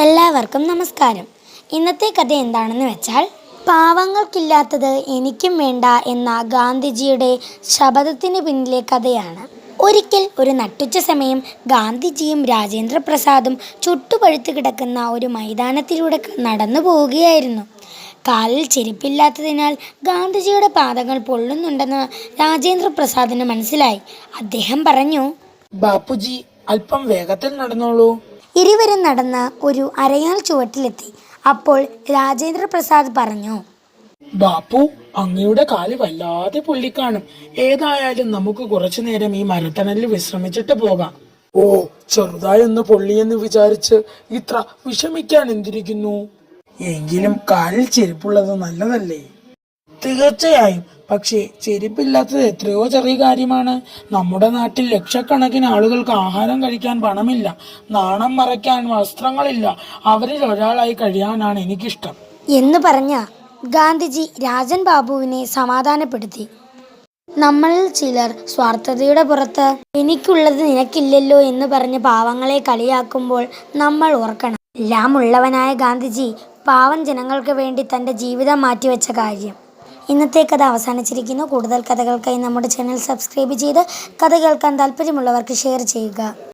എല്ലാവർക്കും നമസ്കാരം. ഇന്നത്തെ കഥ എന്താണെന്ന് വെച്ചാൽ പാവങ്ങൾക്കില്ലാത്തത് എനിക്കും വേണ്ട എന്ന ഗാന്ധിജിയുടെ ശപഥത്തിന് പിന്നിലെ കഥയാണ്. ഒരിക്കൽ ഒരു നട്ടുച്ച സമയം ഗാന്ധിജിയും രാജേന്ദ്ര പ്രസാദും ചുട്ടുപഴുത്ത് കിടക്കുന്ന ഒരു മൈതാനത്തിലൂടെ നടന്നു പോവുകയായിരുന്നു. കാലിൽ ചെരുപ്പില്ലാത്തതിനാൽ ഗാന്ധിജിയുടെ പാദങ്ങൾ പൊള്ളുന്നുണ്ടെന്ന് രാജേന്ദ്ര പ്രസാദിന് മനസ്സിലായി. അദ്ദേഹം പറഞ്ഞു ബാപ്പുജി അല്പം വേഗത്തിൽ നടന്നോളൂ. ഇരുവരും നടന്ന് ഒരു അരയാൽ ചുവട്ടിലെത്തി. അപ്പോൾ രാജേന്ദ്ര പ്രസാദ് പറഞ്ഞു ബാപ്പു അങ്ങയുടെ കാൽ വല്ലാതെ പൊള്ളിക്കാണും. ഏതായാലും നമുക്ക് കുറച്ചു നേരം ഈ മരത്തണലിൽ വിശ്രമിച്ചിട്ട് പോകാം. ഓ ചെറുതായി ഒന്ന് പൊള്ളിയെന്ന് വിചാരിച്ച് ഇത്ര വിഷമിക്കാൻ എന്തിരിക്കുന്നു? എങ്കിലും കാലിൽ ചെരുപ്പുള്ളത് നല്ലതല്ലേ? തീർച്ചയായും. പക്ഷേ ചെരുപ്പില്ലാത്തത് എത്രയോ ചെറിയ കാര്യമാണ്. നമ്മുടെ നാട്ടിൽ ലക്ഷക്കണക്കിന് ആളുകൾക്ക് ആഹാരം കഴിക്കാൻ പണമില്ല. നാണം മറയ്ക്കാൻ വസ്ത്രങ്ങളില്ല. അവരിൽ ഒരാളായി കഴിയാനാണ് എനിക്കിഷ്ടം. എന്ന് പറഞ്ഞ ഗാന്ധിജി രാജൻ ബാബുവിനെ സമാധാനപ്പെടുത്തി. നമ്മളിൽ ചിലർ സ്വാർത്ഥതയുടെ പുറത്ത് എനിക്കുള്ളത് നിനക്കില്ലല്ലോ എന്ന് പറഞ്ഞ് പാവങ്ങളെ കളിയാക്കുമ്പോൾ നമ്മൾ ഓർക്കണം. എല്ലാം ഉള്ളവനായ ഗാന്ധിജി പാവം ജനങ്ങൾക്ക് വേണ്ടി തന്റെ ജീവിതം മാറ്റിവെച്ച കാര്യം. ഇന്നത്തെ കഥ അവസാനിച്ചിരിക്കുന്നു. കൂടുതൽ കഥകൾക്കായി നമ്മുടെ ചാനൽ സബ്സ്ക്രൈബ് ചെയ്ത് കഥ കേൾക്കാൻ താല്പര്യമുള്ളവർക്ക് ഷെയർ ചെയ്യുക.